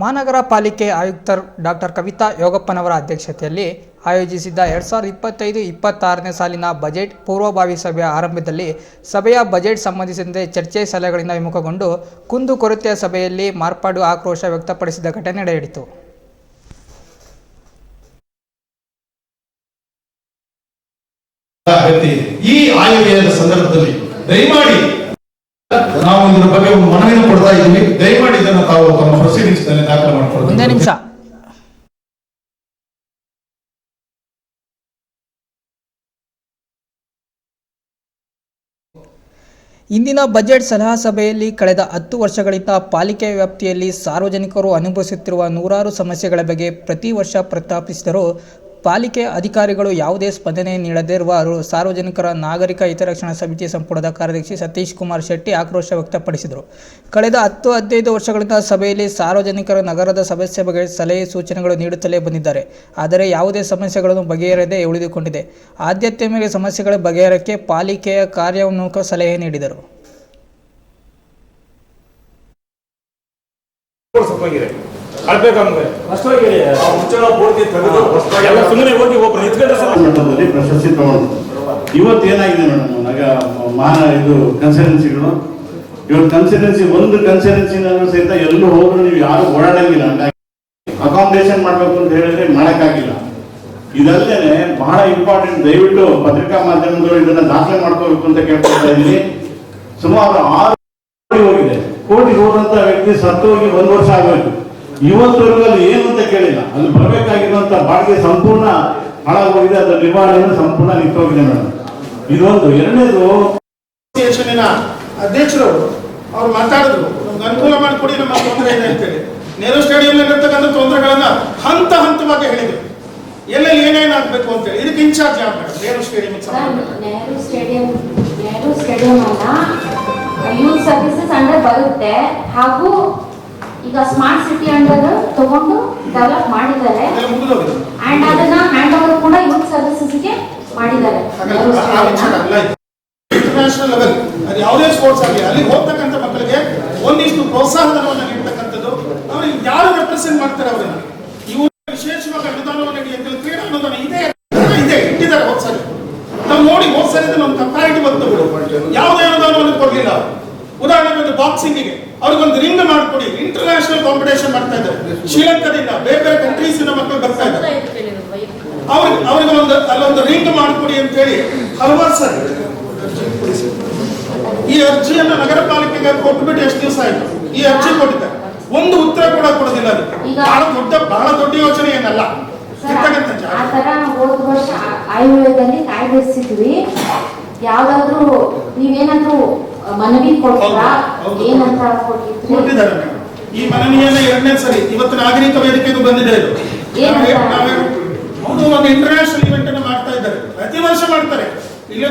ಮಹಾನಗರ ಪಾಲಿಕೆ ಆಯುಕ್ತರು ಡಾಕ್ಟರ್ ಕವಿತಾ ಯೋಗಪ್ಪನವರ ಅಧ್ಯಕ್ಷತೆಯಲ್ಲಿ ಆಯೋಜಿಸಿದ್ದ ಎರಡು ಸಾವಿರದ ಇಪ್ಪತ್ತೈದು, ಇಪ್ಪತ್ತಾರನೇ ಸಾಲಿನ ಬಜೆಟ್ ಪೂರ್ವಭಾವಿ ಸಭೆಯ ಆರಂಭದಲ್ಲಿ ಸಭೆಯ ಬಜೆಟ್ ಸಂಬಂಧಿಸಿದಂತೆ ಚರ್ಚೆ ಸಲಹೆಗಳಿಂದ ವಿಮುಖಗೊಂಡು ಕುಂದುಕೊರತೆಯ ಸಭೆಯಲ್ಲಿ ಮಾರ್ಪಾಡು ಆಕ್ರೋಶ ವ್ಯಕ್ತಪಡಿಸಿದ ಘಟನೆ ನಡೆಯಿತು. ಈ ಆಯವ್ಯಯದ ಸಂದರ್ಭದಲ್ಲಿ ದಯಮಾಡಿ ಮನವಿನ ಕೊಡ್ತಾ ಇದ್ದೀವಿ ದಯಮಾಡಿ ಇದನ್ನು ತಾವು ತಮ್ಮ ಪ್ರೊಸೀಡಿಂಗ್ಸ್ನಲ್ಲಿ ದಾಖಲೆ ಒಂದೇ ನಿಮಿಷ. ಇಂದಿನ ಬಜೆಟ್ ಸಲಹಾ ಸಭೆಯಲ್ಲಿ ಕಳೆದ ಹತ್ತು ವರ್ಷಗಳಿಂದ ಪಾಲಿಕೆ ವ್ಯಾಪ್ತಿಯಲ್ಲಿ ಸಾರ್ವಜನಿಕರು ಅನುಭವಿಸುತ್ತಿರುವ ನೂರಾರು ಸಮಸ್ಯೆಗಳ ಬಗ್ಗೆ ಪ್ರತಿ ವರ್ಷ ಪ್ರಸ್ತಾಪಿಸಿದರೂ ಪಾಲಿಕೆ ಅಧಿಕಾರಿಗಳು ಯಾವುದೇ ಸ್ಪಂದನೆ ಇರುವ ಸಾರ್ವಜನಿಕರ ನಾಗರಿಕ ಹಿತರಕ್ಷಣಾ ಸಮಿತಿ ಸಂಪುಟದ ಕಾರ್ಯದರ್ಶಿ ಸತೀಶ್ ಕುಮಾರ್ ಶೆಟ್ಟಿ ಆಕ್ರೋಶ ವ್ಯಕ್ತಪಡಿಸಿದರು. ಕಳೆದ ಹತ್ತು ಹದಿನೈದು ವರ್ಷಗಳಿಂದ ಸಭೆಯಲ್ಲಿ ಸಾರ್ವಜನಿಕರ ನಗರದ ಸಮಸ್ಯೆ ಬಗ್ಗೆ ಸಲಹೆ ಸೂಚನೆಗಳು ನೀಡುತ್ತಲೇ ಬಂದಿದ್ದಾರೆ. ಆದರೆ ಯಾವುದೇ ಸಮಸ್ಯೆಗಳನ್ನು ಬಗೆಹರದೆ ಉಳಿದುಕೊಂಡಿದೆ. ಆದ್ಯತೆ ಮೇಲೆ ಸಮಸ್ಯೆಗಳ ಬಗೆಹರಕ್ಕೆ ಪಾಲಿಕೆಯ ಕಾರ್ಯೋನ್ಮುಖ ಸಲಹೆ ನೀಡಿದರು. ಮುಂಚೆಲ್ಲ ಪೂರ್ತಿ ತೆಗೆದು ಎಲ್ಲ ಸುಮ್ಮನೆ ಹೋಗಿ ಒಬ್ರು ನಿಂತ್ಕೊಂಡ್ರೆ ಸರ್ ಮಟ್ಟದಲ್ಲಿ ಪ್ರಶಸ್ತಿ ತಗೊಂಡು ಇವತ್ತು ಏನಾಗಿದೆ ಮೇಡಮ್ ನಗ ಮಾನ ಇದು ಕನ್ಸಲ್ಟೆನ್ಸಿಗಳು ಇವತ್ತು ಕನ್ಸಲ್ಟೆನ್ಸಿ ಒಂದು ಕನ್ಸಲ್ಟೆನ್ಸಿನಲ್ಲೂ ಸಹಿತ ಎಲ್ಲೂ ಹೋದ್ರು ನೀವು ಯಾರು ಓಡಾಡಂಗಿಲ್ಲ. ಅಕಾಮಡೇಷನ್ ಮಾಡಬೇಕು ಅಂತ ಹೇಳಿದ್ರೆ ಮಾಡೋಕ್ಕಾಗಿಲ್ಲ. ಇದಲ್ಲದೆ ಬಹಳ ಇಂಪಾರ್ಟೆಂಟ್ ದಯವಿಟ್ಟು ಪತ್ರಿಕಾ ಮಾಧ್ಯಮದವರು ಇದನ್ನ ದಾಖಲೆ ಮಾಡ್ಕೋಬೇಕು ಅಂತ ಕೇಳ್ಕೊಳ್ತಾ ಇದ್ದೀನಿ. ಸುಮಾರು ಆರು ಕೋಟಿ ಹೋಗಿದೆ. ಕೋಟಿ ಹೋದಂತ ವ್ಯಕ್ತಿ ಸತ್ತು ಹೋಗಿ ಒಂದು ವರ್ಷ ಆಗೋಯ್ತು ಇವತ್ತವರೆಗೂ ಅಲ್ಲಿ ಏನು ಅಂತ ಕೇಳಿಲ್ಲ. ಅಲ್ಲಿ ಬರಬೇಕಾಗಿರುವಂತ ಬಾಡಿಗೆ ಸಂಪೂರ್ಣ ಹಾಳಾಗೋಗಿದೆ. ಅದರ ನಿವಾರಣೆ ಸಂಪೂರ್ಣ ನಿಂತೋಗಿದೆ ಮೇಡಮ್. ಇದೊಂದು. ಎರಡನೇದು ಅಸೋಸಿಯೇಷನಿನ ಅಧ್ಯಕ್ಷರವರು ಅವ್ರು ಮಾತಾಡಿದ್ರು. ನಮ್ಗೆ ಅನುಕೂಲ ಮಾಡಿಕೊಡಿ ನಮ್ಮ ತೊಂದರೆ ಇದೆ ಅಂತೇಳಿ. ನೆಹರು ಸ್ಟೇಡಿಯಂ ಇರ್ತಕ್ಕಂಥ ತೊಂದರೆಗಳನ್ನ ಹಂತ ಹಂತವಾಗಿ ಹೇಳಿದ್ರು. ಎಲ್ಲೆಲ್ಲಿ ಏನೇನು ಆಗ್ಬೇಕು ಅಂತೇಳಿ. ಇದಕ್ಕೆ ಇನ್ಚಾರ್ಜ್ ಯಾವ madam? Nehru stadium Nehru stadium Nehru stadium ಅನ್ನ ಯೂತ್ ಸರ್ವಿಸಸ್ ಅಂದ್ರೆ ಬರುತ್ತೆ. ಹಾಗೂ ಈಗ ಸ್ಮಾರ್ಟ್ ಸಿಟಿ ಅಂಡರ್ ತಗೊಂಡು ಡೆವಲಪ್ ಮಾಡಿದ್ದಾರೆ. ಅಂಡ್ ಅದನ್ನ ಹ್ಯಾಂಡ್ ಓವರ್ ಕೂಡ ಯೂತ್ ಸರ್ವಿಸಸ್ಗೆ ಮಾಡಿದ್ದಾರೆ. ಇಂಟರ್ನ್ಯಾಷನಲ್ ಲೆವೆಲ್ ಅದು ಯಾವುದೇ ಸ್ಪೋರ್ಟ್ಸ್ ಆಗಲಿ ಅಲ್ಲಿ ಹೋಗ್ತಕ್ಕಂಥ ಮಕ್ಕಳಿಗೆ ಒಂದಿಷ್ಟು ಪ್ರೋತ್ಸಾಹಧನವನ್ನು ನೀಡ್ತಕ್ಕಂಥದ್ದು ಅವ್ರಿಗೆ ಯಾರು ರೆಪ್ರೆಸೆಂಟ್ ಮಾಡ್ತಾರೆ ಅವರನ್ನ? ಇವರು ವಿಶೇಷವಾಗಿ ಅನುದಾನವನ್ನು ನೀಡಿ ಕ್ರೀಡಾ ಅನುದಾನ ಇದೆ ಇದೆ ಇಟ್ಟಿದ್ದಾರೆ ಹೋದ್ ಸರಿ. ನಾವು ನೋಡಿ ಹೋದ್ ಸರಿ ನಮ್ಮ ಕಂಪ್ಯಾರಿಟಿವ್ ಅಂತ ಯಾವುದೇ ಅನುದಾನವನ್ನು ಕೊಡಲಿಲ್ಲ. ಉದಾಹರಣೆಗೆ ಒಂದು ಬಾಕ್ಸಿಂಗಿಗೆ ಅವ್ರಿಗೊಂದು ರಿಂಗ್ ಮಾಡಿಕೊಡಿ. ಇಂಟರ್ನ್ಯಾಷನಲ್ ಕಾಂಪಿಟೇಷನ್ ಮಾಡ್ತಾ ಇದ್ದಾರೆ. ಶ್ರೀಲಂಕಾದಿಂದ ಬೇರೆ ಬೇರೆ ಕಂಟ್ರೀಸ್ ಇಂದ ಮಕ್ಕಳು ಬರ್ತಾ ಇದ್ದಾರೆ. ಅವ್ರಿಗೆ ಅವ್ರಿಗೆ ಒಂದು ಅಲ್ಲೊಂದು ರಿಂಗ್ ಮಾಡಿಕೊಡಿ ಅಂತ ಹೇಳಿ ಹಲವಾರು ಸರ್. ಈ ಅರ್ಜಿಯನ್ನು ನಗರ ಪಾಲಿಕೆಗೆ ಕೊಟ್ಬಿಟ್ಟು ಎಷ್ಟು ದಿವಸ ಆಯ್ತು? ಈ ಅರ್ಜಿ ಕೊಟ್ಟಿದ್ದಾರೆ. ಒಂದು ಉತ್ತರ ಕೂಡ ಕೊಡೋದಿಲ್ಲ ಅದು. ಈಗ- ಬಹಳ ದೊಡ್ಡ ಬಹಳ ದೊಡ್ಡ ಯೋಚನೆ ಏನಲ್ಲ. ಆ ತರ ಹೋದ ವರ್ಷ ಆಯುರ್ವೇದದಲ್ಲಿ ಕಾಯ್ದಿರಿಸಿದ್ವಿ. ಯಾವ್ದಾದ್ರು ನೀವೇನಾದ್ರೂ ಮನವಿ. ಏನಂತ ಕೊಟ್ಟಿದ್ರಿ ಕೊಟ್ಟಿದ್ದಾರೆ ಮೇಡಮ್. ಈ ಮನವಿಯನ್ನ ಎರಡನೇ ಸರಿ ಇವತ್ತು ನಾಗರಿಕ ವೇದಿಕೆಗೂ ಬಂದಿದೆ ಇದು ಏನಂತ? ನಾವೇ- ನಾವೇ- ಹೌದು ಒಂದು ಇಂಟರ್ನ್ಯಾಷನಲ್ ಇವೆಂಟ್ ಅನ್ನು ಮಾಡ್ತಾ ಇದ್ದಾರೆ ಪ್ರತಿ ವರ್ಷ ಮಾಡ್ತಾರೆ ಇಲ್ಲಿ